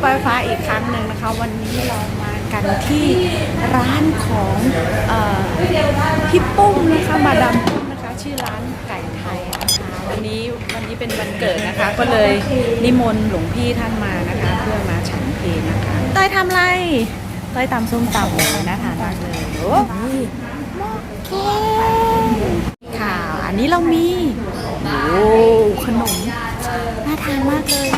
ปอยฟ้าอีกครั้งหนึ่งนะคะ วันนี้เรามากันที่ร้านของออพี่ปุ้มนะคะมาดามปุ้มนะคะ ชื่อร้านไก่ไทยนะคะวันนี้วันนี้เป็นวันเกิดนะคะ ก็เลยนิมนต์หลวงพี่ท่านมานะคะ เพื่อมาฉันเพลนะคะเต้ยทำไรเต้ยตำส้มตำเลยนะทานมากเลยโอ้ยหม้อแกงค่ะอันนี้เรามีโอ้ขนมน่าทานมากเลย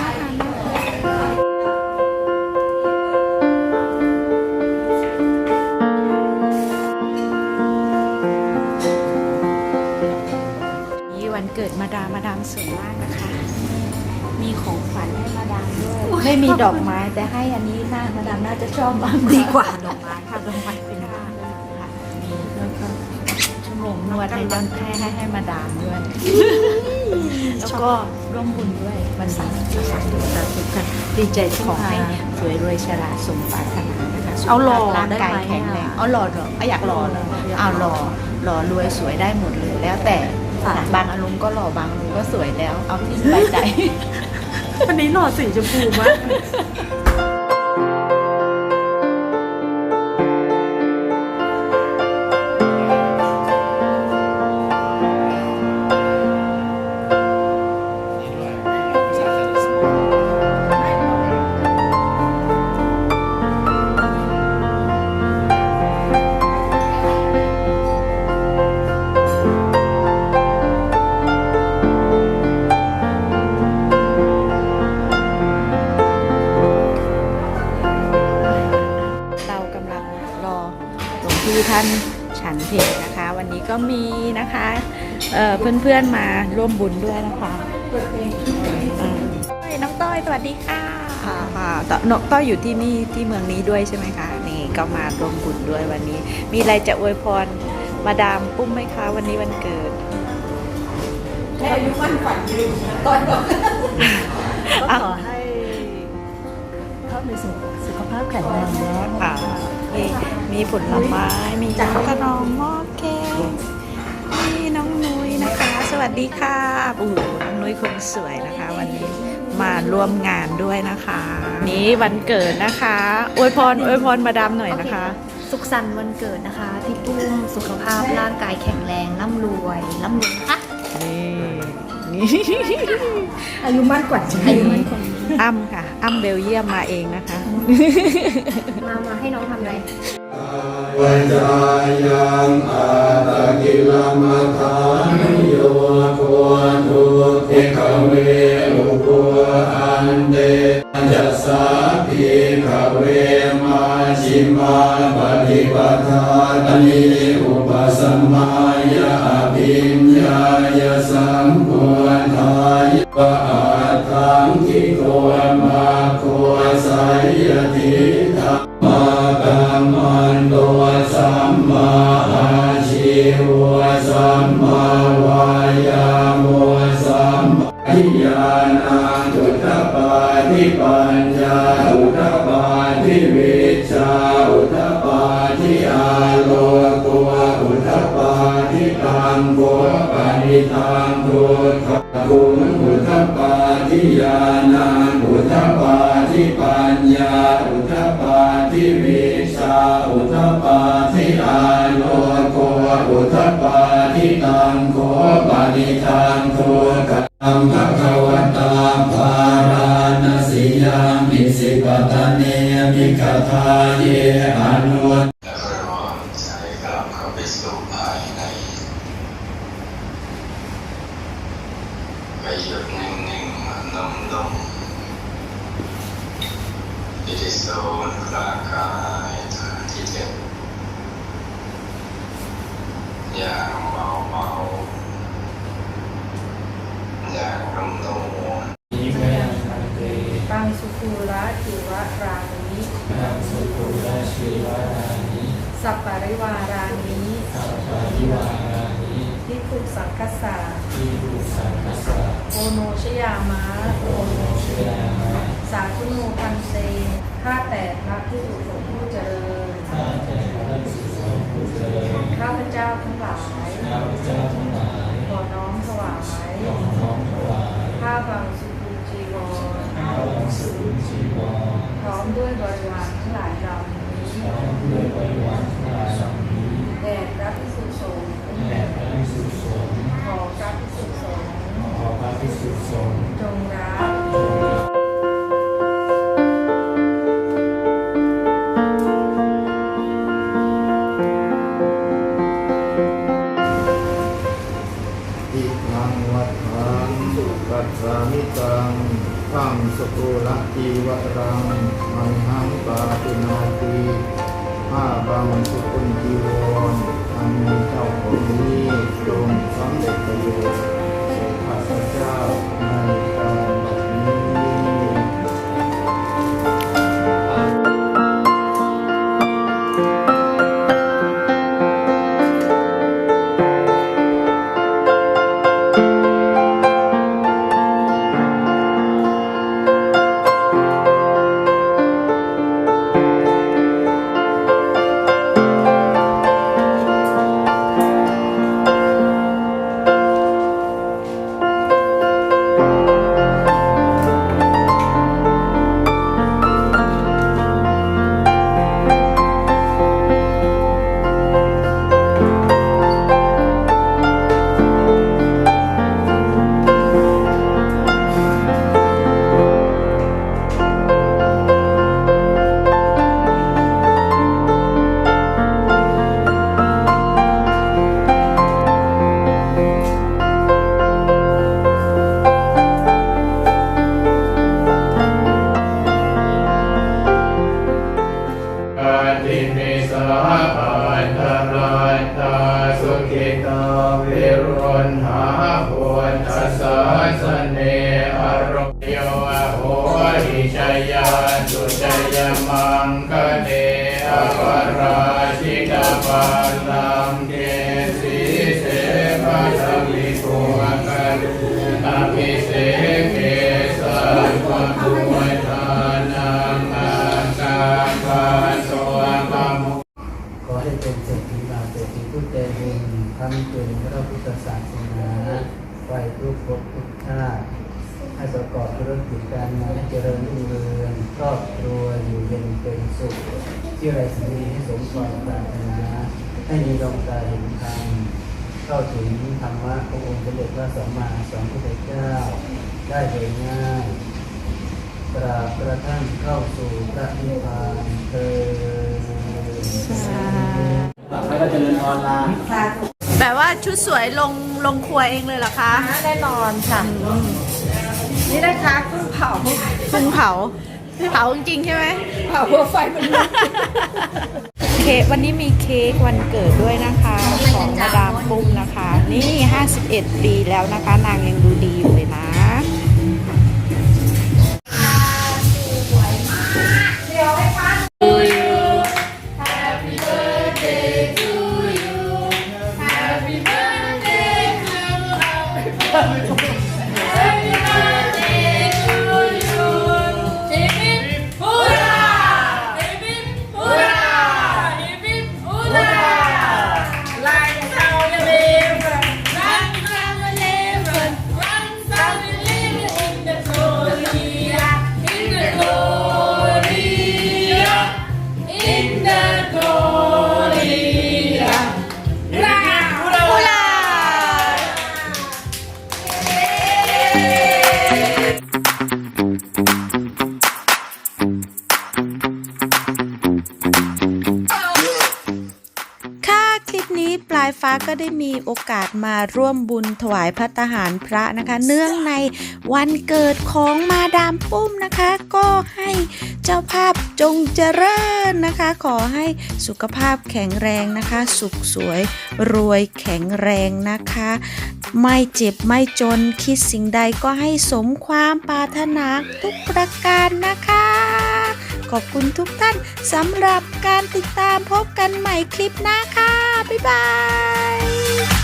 เกิดมาดามมาดามสวยมากนะคะ มีของขวัญให้มาดามด้วย ไม่มีดอกไม้แต่ให้อันนี้น่ามาดามน่าจะชอบมากดีกว่าดอกไม้ค่ะดอกไม้เป็นหน้าค่ะนี่แล้วก็ชั่วโมงนวดให้จนให้ให้ให้มาดามด้วย แล้วก็ร่วมบุญด้วยวันเสาร์สาธุสาธุค่ะดีใจขอให้สวยรวยฉลาดสมปรารถนานะคะสุขเอาหล่อภพร่างได้กายไหมแข็งแรงอะเอาหล่อเหรอเอาอยากหล่อเหรอเอาหล่อหล่อรวยสวยได้หมดเลยแล้วแต่ บางอารมณ์ก็หล่อบางอารมณ์ก็สวยแล้ว เอาที่สบายใจ วันนี้หล่อสีชมพูมาก หลวงพี่ท่านฉันเพลนะคะ วันนี้ก็มีนะคะเอ่อเพื่อนๆมาร่วมบุญด้วยนะคะอ่าต้อยน้องต้อยสวัสดีค่ะค่ะต้อยน้องต้อยอยู่ที่นี่ที่เมืองนี้ด้วยใช่ไหมคะนี่ก็มาร่วมบุญด้วยวันนี้ มีอะไรจะอวยพรมาดามปุ้มไหมคะ วันนี้วันเกิดอายุมั่นขวัญยืนตอนบอกก็ขอให้เขามีสุขภาพแข็งแรงนะค่ะ มีมีผลไม้ มีจักรนองหม้อแกงมีน้องนุ้ยนะคะ สวัสดีค่ะโอ้โหน้องนุ้ยคนสวยนะคะ วันนี้มาร่วมงานด้วยนะคะ นี้วันเกิดนะคะอวยพรอวยพรมาดามหน่อยนะคะ สุขสันต์วันเกิดนะคะพี่ปุ้มสุขภาพร่างกายแข็งแรงร่ำรวยร่ำรวยนะคะนี่นี่อายุมั่นขวัญอายุมั่นขวัญอ้ำค่ะ อ้ำเบลเยียมมาเองนะคะ มา มาให้น้องทำอะไรวัจจายังอาตะกิลมัฏฐานโยโคทุติขเวอุปอันเตจัสสาภิขเวมาชิมาปฏิปทานิอุปสัมมายะอภิญญายะสัมพุทธายะ ยติธรรมากัมมันโตสัมมาอาชีวะสัมมาวายามุสัมมาทิยานาอุทธปาทิปัญญาอุทธปาทิวิชาอุทธปาทิอาโลกุอุทธปาทิตังโกปานิตังทุกขกุมอุทธปาทิยานาอุทธปา ทิปัญญาอุทปาทิวิชาอุทปาทิอาโลกุอุทปาทิตังโกปานิทังโคกัมภะคะวะตาภาราณสียามิสิปตะเนมิกทาเยอนุวัต แล้วก็ระวังใจกลับเข้าไปสู่ภายในไม่หยุดนิ่งๆนุ่มๆ ที่ที่ศูนย์ร่างกายฐานที่เจ็ดอย่างเบาๆอย่างนุ่มๆปังสุคูระจิวะรานิปังสุคูระจิวะรานิสัปปะริวารานิสัปปะริวารานิทิคุสังคสาทิคุสังคสาโอโนชยามะโอโนชยามะ สาธุโนพันเตข้าแต่พระที่สุสงฆ์ผู้เจริญข้าแต่พระที่สุสงฆ์ผู้เจริญข้าพเจ้าทั้งหลายข้าพเจ้าทั้งหลายขอน้อมถวายขอน้อมถวายข้าบังสุคูจีวรข้าบังสุจีวรริวารทั้งหลายเหล่านี้ขอให้ด้วยบริวารทั้งหลายเหล่านี้ กุลตีวรังมังหังปาตินาตีห้าบังสุกุลจีวรอันมีเจ้าของนี้จงสำเร็จประโยชน์แก่ข้าพเจ้าใน ยาสุจยมังคเนอวราชิกาปัลลังเกสีเสภะสมิโกกันอภิเสเกสัพพะพุทธานังอาคาปะโสภะมุขอให้เป็นเศรษฐีมาเศรษฐีผู้ใจบุญทำเป็นพระพุทธศาสนาไว้ทุกภพทุกชาติ ให้ประกอบธุรกิจการงานให้เจริญรุ่งเรืองครอบครัวอยู่เย็นเป็นสุขที่ไรสิ่งดีให้สมความปรารถนาให้มีดวงตาเห็นธรรมเข้าถึงธรรมะขององค์สมเด็จพระสัมมาสัมพุทธเจ้า ได้โดยง่ายตราบกระทั่งเข้าสู่พระนิพพานเธอแล้วก็เจริญออนไลน์แต่ว่าชุดสวยลงลงครัวเองเลยเหรอคะแน่นอนค่ะ นี่นะคะกุ้งเผาพึ่งเผา เผาจริงๆใช่ไหมเผาเพื่อไฟมันลุกเค้กวันนี้มีเค้กวันเกิดด้วยนะคะ ของมาดามปุ้มนะคะ นี่ 51 ปีแล้วนะคะ นางยังดูดีอยู่เลยนะค่ะ ได้มีโอกาสมาร่วมบุญถวายพระทหารพระนะคะ เนื่องในวันเกิดของมาดามปุ้มนะคะ ก็ให้เจ้าภาพจงเจริญนะคะ ขอให้สุขภาพแข็งแรงนะคะ สุขสวยรวยแข็งแรงนะคะ ไม่เจ็บไม่จนคิดสิ่งใดก็ให้สมความปรารถนาทุกประการนะคะ ขอบคุณทุกท่านสำหรับการติดตามพบกันใหม่คลิปหน้าค่ะ บ๊ายบาย